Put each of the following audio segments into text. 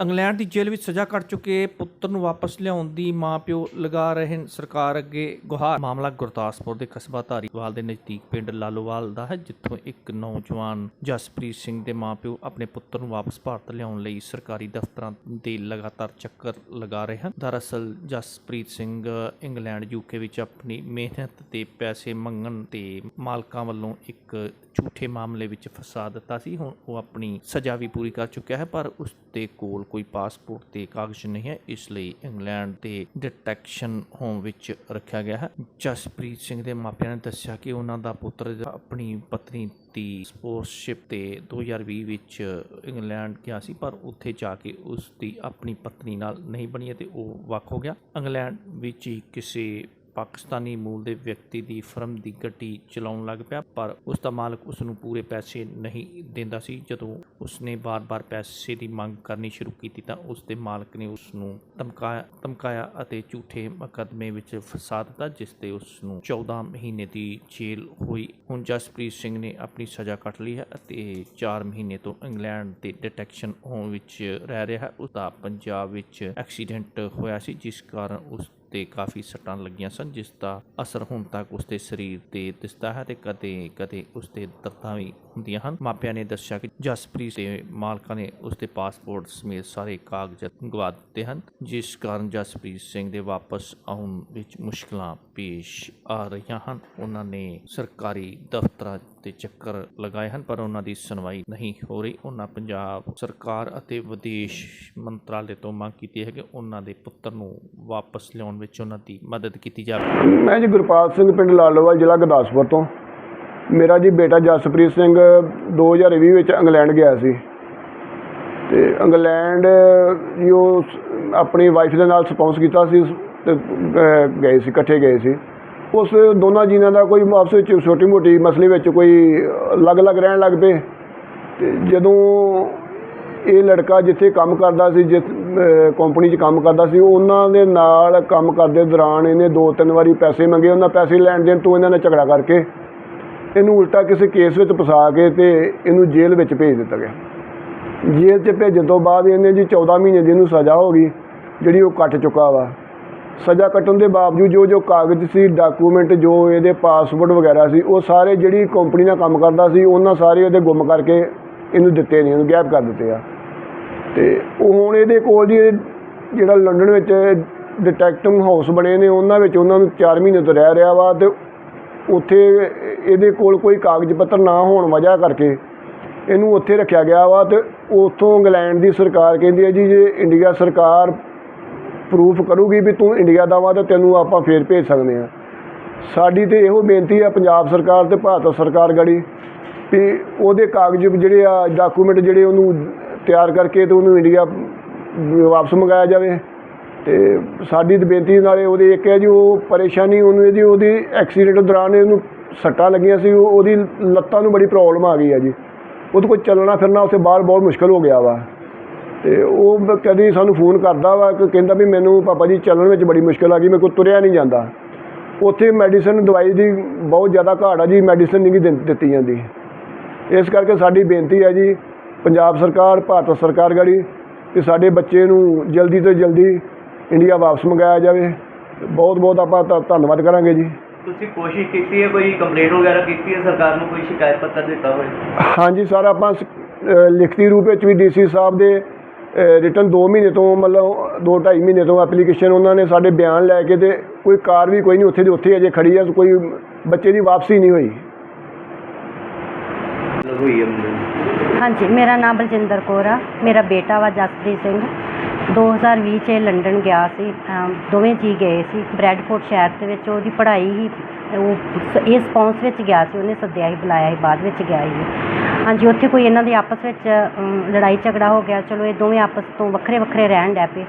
England ਦੀ ਜੇਲ੍ਹ ਵਿੱਚ ਸਜ਼ਾ ਕੱਟ ਚੁੱਕੇ ਪੁੱਤਰ ਨੂੰ ਵਾਪਸ ਲਿਆਉਣ ਦੀ ਮਾਪਿਓ ਲਗਾ ਰਹੇ ਸਰਕਾਰ ਅੱਗੇ ਗੁਹਾਰ। ਮਾਮਲਾ ਗੁਰਦਾਸਪੁਰ ਦੇ ਕਸਬਾ ਧਾਰੀਵਾਲ ਦੇ ਨਜ਼ਦੀਕ ਪਿੰਡ ਲਾਲੋਵਾਲ ਦਾ ਹੈ, ਜਿੱਥੋਂ ਇੱਕ ਨੌਜਵਾਨ ਜਸਪ੍ਰੀਤ ਸਿੰਘ ਦੇ ਮਾਪਿਓ ਆਪਣੇ ਪੁੱਤਰ ਨੂੰ ਵਾਪਸ ਭਾਰਤ ਲਿਆਉਣ ਲਈ ਸਰਕਾਰੀ ਦਫ਼ਤਰਾਂ ਦੇ ਲਗਾਤਾਰ ਚੱਕਰ ਲਗਾ ਰਹੇ ਹਨ। ਦਰਅਸਲ, ਜਸਪ੍ਰੀਤ ਸਿੰਘ ਇੰਗਲੈਂਡ ਯੂਕੇ ਵਿੱਚ ਆਪਣੀ ਮਿਹਨਤ ਤੇ ਪੈਸੇ ਮੰਗਣ ਤੇ ਮਾਲਕਾਂ ਵੱਲੋਂ ਇੱਕ ਝੂਠੇ ਮਾਮਲੇ ਵਿੱਚ ਫਸਾ ਦਿੱਤਾ ਸੀ। ਹੁਣ ਉਹ ਆਪਣੀ ਸਜ਼ਾ ਵੀ ਪੂਰੀ ਕਰ ਚੁੱਕਿਆ ਹੈ, ਪਰ ਉਸ ਦੇ ਕੋਲ ਕੋਈ ਪਾਸਪੋਰਟ ਤੇ ਕਾਗਜ਼ ਨਹੀਂ ਹੈ, ਇਸ ਲਈ ਇੰਗਲੈਂਡ ਦੇ ਡਿਟੈਕਸ਼ਨ ਹੋਮ ਵਿੱਚ ਰੱਖਿਆ ਗਿਆ ਹੈ। ਜਸਪ੍ਰੀਤ ਸਿੰਘ ਦੇ ਮਾਪਿਆਂ ਨੇ ਦੱਸਿਆ ਕਿ ਉਹਨਾਂ ਦਾ ਪੁੱਤਰ ਆਪਣੀ ਪਤਨੀ ਦੀ ਸਪੋਰਟਸ਼ਿਪ ਤੇ 2020 ਵਿੱਚ ਇੰਗਲੈਂਡ ਗਿਆ ਸੀ, ਪਰ ਉੱਥੇ ਜਾ ਕੇ ਉਸ ਦੀ ਆਪਣੀ ਪਤਨੀ ਨਾਲ ਨਹੀਂ ਬਣੀ ਅਤੇ ਉਹ ਵੱਖ ਹੋ ਗਿਆ। ਇੰਗਲੈਂਡ ਵਿੱਚ ਹੀ ਕਿਸੇ ਪਾਕਿਸਤਾਨੀ ਮੂਲ ਦੇ ਵਿਅਕਤੀ ਦੀ ਫਰਮ ਦੀ ਗੱਡੀ ਚਲਾਉਣ ਲੱਗ ਪਿਆ, ਪਰ ਉਸ ਦਾ ਮਾਲਕ ਉਸ ਨੂੰ ਪੂਰੇ ਪੈਸੇ ਨਹੀਂ ਦਿੰਦਾ ਸੀ। ਜਦੋਂ ਉਸਨੇ ਬਾਰ-ਬਾਰ ਪੈਸੇ ਦੀ ਮੰਗ ਕਰਨੀ ਸ਼ੁਰੂ ਕੀਤੀ ਤਾਂ ਉਸ ਦੇ ਮਾਲਕ ਨੇ ਉਸ ਨੂੰ ਧਮਕਾਇਆ ਧਮਕਾਇਆ ਅਤੇ ਝੂਠੇ ਮੁਕੱਦਮੇ ਵਿੱਚ ਫਸਾ ਦਿੱਤਾ, ਜਿਸ ਤੇ ਉਸ ਨੂੰ 14 ਮਹੀਨੇ ਦੀ ਜੇਲ੍ਹ ਹੋਈ। ਹੁਣ ਜਸਪ੍ਰੀਤ ਸਿੰਘ ਨੇ ਆਪਣੀ ਸਜ਼ਾ ਕੱਟ ਲਈ ਹੈ ਅਤੇ 4 ਮਹੀਨੇ ਤੋਂ ਇੰਗਲੈਂਡ ਦੇ ਡਿਟੈਕਸ਼ਨ ਹੋਮ ਵਿੱਚ ਰਹਿ ਰਿਹਾ ਹੈ। ਉਸ ਦਾ ਪੰਜਾਬ ਵਿੱਚ ਐਕਸੀਡੈਂਟ ਹੋਇਆ ਸੀ, ਜਿਸ ਕਾਰਨ ਉਸ ਤੇ ਕਾਫੀ ਸੱਟਾਂ ਲੱਗੀਆਂ ਸਨ, ਜਿਸ ਦਾ ਅਸਰ ਹੁਣ ਤੱਕ ਉਸ ਦੇ ਸਰੀਰ ਤੇ ਦਿਸਦਾ ਹੈ ਤੇ ਕਦੇ ਕਦੇ ਉਸ ਦੇ ਦਰਦਾਂ ਵੀ ਹੁੰਦੀਆਂ ਹਨ। ਮਾਪਿਆਂ ਨੇ ਦੱਸਿਆ ਕਿ ਜਸਪ੍ਰੀਤ ਦੇ ਮਾਲਕਾਂ ਨੇ ਉਸ ਦੇ ਪਾਸਪੋਰਟ ਸਮੇਤ ਸਾਰੇ ਕਾਗਜ਼ਾਤ ਗਵਾ ਦਿੱਤੇ ਹਨ, ਜਿਸ ਕਾਰਨ ਜਸਪ੍ਰੀਤ ਸਿੰਘ ਦੇ ਵਾਪਸ ਆਉਣ ਵਿੱਚ ਮੁਸ਼ਕਲਾਂ ਪੇਸ਼ ਆ ਰਹੀਆਂ ਹਨ। ਉਹਨਾਂ ਨੇ ਸਰਕਾਰੀ ਦਫ਼ਤਰਾਂ ਤੇ ਚੱਕਰ ਲਗਾਏ ਹਨ, ਪਰ ਉਹਨਾਂ ਦੀ ਸੁਣਵਾਈ ਨਹੀਂ ਹੋ ਰਹੀ। ਉਹਨਾਂ ਪੰਜਾਬ ਸਰਕਾਰ ਅਤੇ ਵਿਦੇਸ਼ ਮੰਤਰਾਲੇ ਤੋਂ ਮੰਗ ਕੀਤੀ ਹੈ ਕਿ ਉਹਨਾਂ ਦੇ ਪੁੱਤਰ ਨੂੰ ਵਾਪਸ ਲਿਆਉਣ ਵਿੱਚ ਉਹਨਾਂ ਦੀ ਮਦਦ ਕੀਤੀ ਜਾਵੇ। ਮੈਂ ਜੀ ਗੁਰਪਾਲ ਸਿੰਘ, ਪਿੰਡ ਲਾਲੋਵਾਲ, ਜ਼ਿਲ੍ਹਾ ਗੁਰਦਾਸਪੁਰ ਤੋਂ। ਮੇਰਾ ਜੀ ਬੇਟਾ ਜਸਪ੍ਰੀਤ ਸਿੰਘ 2020 ਵਿੱਚ ਇੰਗਲੈਂਡ ਗਿਆ ਸੀ। ਤੇ ਇੰਗਲੈਂਡ ਜੀ ਉਹ ਆਪਣੀ ਵਾਈਫ ਦੇ ਨਾਲ ਸਪੌਂਸ ਕੀਤਾ ਸੀ ਤੇ ਗਏ ਸੀ, ਇਕੱਠੇ ਗਏ ਸੀ। ਉਸ ਦੋਨਾਂ ਜੀਨਾਂ ਦਾ ਕੋਈ ਆਪਸ ਵਿੱਚ ਛੋਟੀ ਮੋਟੀ ਮਸਲੇ ਵਿੱਚ ਕੋਈ ਅਲੱਗ-ਅਲੱਗ ਰਹਿਣ ਲੱਗ ਪਏ। ਤੇ ਜਦੋਂ ਇਹ ਲੜਕਾ ਜਿੱਥੇ ਕੰਮ ਕਰਦਾ ਸੀ ਜਿਸ ਕੰਪਨੀ 'ਚ ਕੰਮ ਕਰਦਾ ਸੀ, ਉਹਨਾਂ ਦੇ ਨਾਲ ਕੰਮ ਕਰਦੇ ਦੌਰਾਨ ਇਹਨੇ ਦੋ ਤਿੰਨ ਵਾਰੀ ਪੈਸੇ ਮੰਗੇ, ਉਹਨਾਂ ਪੈਸੇ ਲੈਣ ਦੇਣ ਤੋਂ ਇਹਨਾਂ ਨੇ ਝਗੜਾ ਕਰਕੇ ਇਹਨੂੰ ਉਲਟਾ ਕਿਸੇ ਕੇਸ ਵਿੱਚ ਫਸਾ ਕੇ ਤੇ ਇਹਨੂੰ ਜੇਲ੍ਹ ਵਿੱਚ ਭੇਜ ਦਿੱਤਾ ਗਿਆ। ਜੇਲ੍ਹ 'ਚ ਭੇਜਣ ਤੋਂ ਬਾਅਦ ਇਹਨੇ ਜੀ 14 ਮਹੀਨੇ ਦੀ ਇਹਨੂੰ ਸਜ਼ਾ ਹੋ ਗਈ, ਜਿਹੜੀ ਉਹ ਕੱਟ ਚੁੱਕਾ ਵਾ। ਸਜ਼ਾ ਕੱਟਣ ਦੇ ਬਾਵਜੂਦ ਜੋ ਜੋ ਕਾਗਜ਼ ਸੀ, ਡਾਕੂਮੈਂਟ, ਜੋ ਇਹਦੇ ਪਾਸਪੋਰਟ ਵਗੈਰਾ ਸੀ, ਉਹ ਸਾਰੇ ਜਿਹੜੀ ਕੰਪਨੀ ਨਾਲ ਕੰਮ ਕਰਦਾ ਸੀ, ਉਹਨਾਂ ਸਾਰੇ ਉਹਦੇ ਗੁੰਮ ਕਰਕੇ ਇਹਨੂੰ ਦਿੱਤੇ ਨਹੀਂ ਉਹਨੂੰ ਗਾਇਬ ਕਰ ਦਿੱਤੇ ਆ। ਤੇ ਉਹ ਹੁਣ ਇਹਦੇ ਕੋਲ ਜੀ ਜਿਹੜਾ ਲੰਡਨ ਵਿੱਚ ਡਿਟੈਕਟਿਵ ਹਾਊਸ ਬਣੇ ਨੇ, ਉਹਨਾਂ ਵਿੱਚ ਉਹਨਾਂ ਨੂੰ 4 ਮਹੀਨੇ ਤੋਂ ਰਹਿ ਰਿਹਾ ਵਾ ਤੇ ਉੱਥੇ ਇਹਦੇ ਕੋਲ ਕੋਈ ਕਾਗਜ਼ ਪੱਤਰ ਨਾ ਹੋਣ ਵਜ੍ਹਾ ਕਰਕੇ ਇਹਨੂੰ ਉੱਥੇ ਰੱਖਿਆ ਗਿਆ ਵਾ ਤੇ ਉੱਥੋਂ ਇੰਗਲੈਂਡ ਦੀ ਸਰਕਾਰ ਕਹਿੰਦੀ ਹੈ ਜੀ ਜੇ ਇੰਡੀਆ ਸਰਕਾਰ ਪ੍ਰੂਫ ਕਰੂਗੀ ਵੀ ਤੂੰ ਇੰਡੀਆ ਦਾ ਵਾ ਤਾਂ ਤੈਨੂੰ ਆਪਾਂ ਫੇਰ ਭੇਜ ਸਕਦੇ ਆ ਸਾਡੀ ਤੇ ਇਹੋ ਬੇਨਤੀ ਆ ਪੰਜਾਬ ਸਰਕਾਰ ਤੇ ਭਾਰਤ ਸਰਕਾਰ ਗੜੀ ਵੀ ਉਹਦੇ ਕਾਗਜ਼ ਜਿਹੜੇ ਆ ਡਾਕੂਮੈਂਟ ਜਿਹੜੇ ਉਹਨੂੰ ਤਿਆਰ ਕਰਕੇ ਤੇ ਉਹਨੂੰ ਇੰਡੀਆ ਵਾਪਸ ਮੰਗਾਇਆ ਜਾਵੇ। ਤੇ ਸਾਡੀ ਤੇ ਬੇਨਤੀ ਨਾਲੇ ਉਹਦੇ ਇੱਕ ਹੈ ਜੀ, ਉਹ ਪਰੇਸ਼ਾਨੀ ਉਹਨੂੰ ਇਹਦੀ, ਉਹਦੀ ਐਕਸੀਡੈਂਟ ਦੌਰਾਨ ਇਹਨੂੰ ਸੱਟਾਂ ਲੱਗੀਆਂ ਸੀ, ਉਹ- ਉਹਦੀ ਲੱਤਾਂ ਨੂੰ ਬੜੀ ਪ੍ਰੋਬਲਮ ਆ ਗਈ ਹੈ ਜੀ। ਉਹਦੇ ਕੋਲ ਚੱਲਣਾ ਫਿਰਨਾ ਉੱਥੇ ਬਾਹਰ ਬਹੁਤ ਮੁਸ਼ਕਲ ਹੋ ਗਿਆ ਵਾ। ਤੇ ਉਹ ਬ- ਕਦੀ ਸਾਨੂੰ ਫੋਨ ਕਰਦਾ ਵਾ ਕਿ ਕਹਿੰਦਾ ਵੀ ਮੈਨੂੰ ਪਾਪਾ ਜੀ ਚੱਲਣ ਵਿੱਚ ਬੜੀ ਮੁਸ਼ਕਲ ਆ ਗਈ, ਮੇਰੇ ਕੋਲ ਤੁਰਿਆ ਨਹੀਂ ਜਾਂਦਾ। ਉੱਥੇ ਮੈਡੀਸਨ ਦਵਾਈ ਦੀ ਬਹੁਤ ਜ਼ਿਆਦਾ ਘਾਟ ਆ ਜੀ ਮੈਡੀਸਨ ਨਹੀਂ ਗੀ ਦਿੰ- ਦਿੱਤੀ ਜਾਂਦੀ। ਇਸ ਕਰਕੇ ਸਾਡੀ ਬੇਨਤੀ ਹੈ ਜੀ, ਪੰਜਾਬ ਸਰਕਾਰ, ਭਾਰਤ ਸਰਕਾਰ ਗੜੀ, ਕਿ ਸਾਡੇ ਬੱਚੇ ਨੂੰ ਜਲਦੀ ਤੋਂ ਜਲਦੀ ਇੰਡੀਆ ਵਾਪਸ ਮੰਗਾਇਆ ਜਾਵੇ। ਬਹੁਤ ਬਹੁਤ ਆਪਾਂ ਧ- ਧੰਨਵਾਦ ਕਰਾਂਗੇ ਜੀ। ਤੁਸੀਂ ਕੋਸ਼ਿਸ਼ ਕੀਤੀ ਹੈ ਕੋਈ ਕੰਪਲੇਂਟ ਵਗੈਰਾ ਕੀਤੀ ਹੈ? ਸਰਕਾਰ ਨੂੰ ਕੋਈ ਸ਼ਿਕਾਇਤ ਪੱਤਰ ਦਿੱਤਾ ਹੋਵੇ? ਹਾਂਜੀ ਸਰ ਆਪਾਂ ਸ- ਅ, ਲਿਖਤੀ ਰੂਪ ਵਿੱਚ ਵੀ ਡੀਸੀ ਸਾਹਿਬ ਦੇ ਰਿਟਰਨ 2 ਮਹੀਨੇ ਤੋਂ ਮਤਲਬ 2 2.5 ਮਹੀਨੇ ਤੋਂ ਐਪਲੀਕੇਸ਼ਨ ਉਹਨਾਂ ਨੇ ਸਾਡੇ ਬਿਆਨ ਲੈ ਕੇ ਤੇ ਕੋਈ ਕਾਰ ਵੀ ਕੋਈ ਨਹੀਂ ਉੱਥੇ ਦੀ ਉੱਥੇ ਅਜੇ ਖੜੀ ਆ ਕੋਈ ਬੱਚੇ ਦੀ ਵਾਪਸੀ ਨਹੀਂ ਹੋਈ ਹੈ। ਹਾਂਜੀ ਮੇਰਾ ਨਾਮ ਬਲਜਿੰਦਰ ਕੌਰ ਆ। ਮੇਰਾ ਬੇਟਾ ਵਾ ਜਸਪ੍ਰੀਤ ਸਿੰਘ। 2020 ਚ ਇਹ ਲੰਡਨ ਗਿਆ ਸੀ ਦੋਵੇਂ ਜੀ ਗਏ ਸੀ, ਬ੍ਰੈਡਫੋਰਡ ਸ਼ਹਿਰ ਦੇ ਵਿੱਚ ਉਹਦੀ ਪੜ੍ਹਾਈ ਹੀ, ਉਹ ਸ- ਇਹ ਸਪੌਂਸ ਵਿੱਚ ਗਿਆ ਸੀ, ਉਹਨੇ ਸੱਦਿਆ ਸੀ ਬੁਲਾਇਆ ਸੀ ਬਾਅਦ ਵਿੱਚ ਗਿਆ ਸੀ ਹਾਂਜੀ, ਉੱਥੇ ਕੋਈ ਇਹਨਾਂ ਦੇ ਆਪਸ ਵਿੱਚ ਲੜਾਈ ਝਗੜਾ ਹੋ ਗਿਆ, ਚਲੋ ਇਹ ਦੋਵੇਂ ਆਪਸ ਤੋਂ ਵੱਖਰੇ ਵੱਖਰੇ ਰਹਿਣ ਡੈ ਪਏ।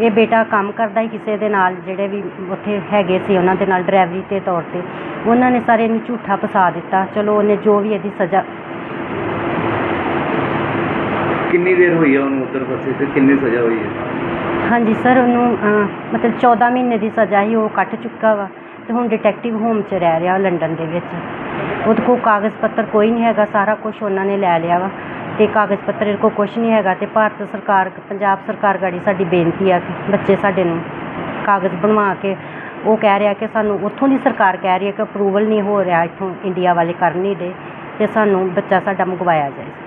ਇਹ ਬੇਟਾ ਕੰਮ ਕਰਦਾ ਹੀ ਕਿਸੇ ਦੇ ਨਾਲ, ਜਿਹੜੇ ਵੀ ਉੱਥੇ ਹੈਗੇ ਸੀ, ਉਹਨਾਂ ਦੇ ਨਾਲ ਡਰਾਈਵਰੀ ਦੇ ਤੌਰ ਤੇ। ਉਹਨਾਂ ਨੇ ਸਾਰੇ ਇਹਨੂੰ ਝੂਠਾ ਫਸਾ ਦਿੱਤਾ। ਚਲੋ ਉਹਨੇ ਜੋ ਵੀ ਇਹਦੀ ਸਜ਼ਾ ਕਿੰਨੀ ਦੇਰ ਹੋਈ ਆ ਉਹਨੂੰ ਉੱਧਰ ਫਸੇ ਤੇ? ਕਿੰਨੀ ਸਜ਼ਾ ਹੋਈ ਹੈ ਹਾਂਜੀ ਸਰ ਉਹਨੂੰ ਅਹ, ਮਤਲਬ 14 ਮਹੀਨੇ ਦੀ ਸਜ਼ਾ ਹੀ ਉਹ ਕੱਟ ਚੁੱਕਾ ਵਾ ਤੇ ਹੁਣ ਡਿਟੈਕਟਿਵ ਹੋਮ 'ਚ ਰਹਿ ਰਿਹਾ ਲੰਡਨ ਦੇ ਵਿੱਚ। ਉਹਦੇ ਕੋਲ ਕਾਗਜ਼ ਪੱਤਰ ਕੋਈ ਨਹੀਂ ਹੈਗਾ ਸਾਰਾ ਕੁਝ ਉਹਨਾਂ ਨੇ ਲੈ ਲਿਆ ਵਾ ਤੇ ਕਾਗਜ਼ ਪੱਤਰ ਇਹਦੇ ਕੋਲ ਕੁਝ ਨਹੀਂ ਹੈਗਾ ਤੇ ਭਾਰਤ ਸਰਕਾਰ ਪੰਜਾਬ ਸਰਕਾਰ ਗਾੜੀ ਸਾਡੀ ਬੇਨਤੀ ਆ ਕਿ ਬੱਚੇ ਸਾਡੇ ਨੂੰ ਕਾਗਜ਼ ਬਣਵਾ ਕੇ ਉਹ ਕਹਿ ਰਿਹਾ ਕਿ ਸਾਨੂੰ ਉੱਥੋਂ ਦੀ ਸਰਕਾਰ ਕਹਿ ਰਹੀ ਹੈ ਕਿ ਅਪਰੂਵਲ ਨਹੀਂ ਹੋ ਰਿਹਾ ਇੱਥੋਂ ਇੰਡੀਆ ਵਾਲੇ ਕਰ ਨਹੀਂ ਦੇ ਤੇ ਸਾਨੂੰ ਬੱਚਾ ਸਾਡਾ ਮੰਗਵਾਇਆ ਜਾਏ।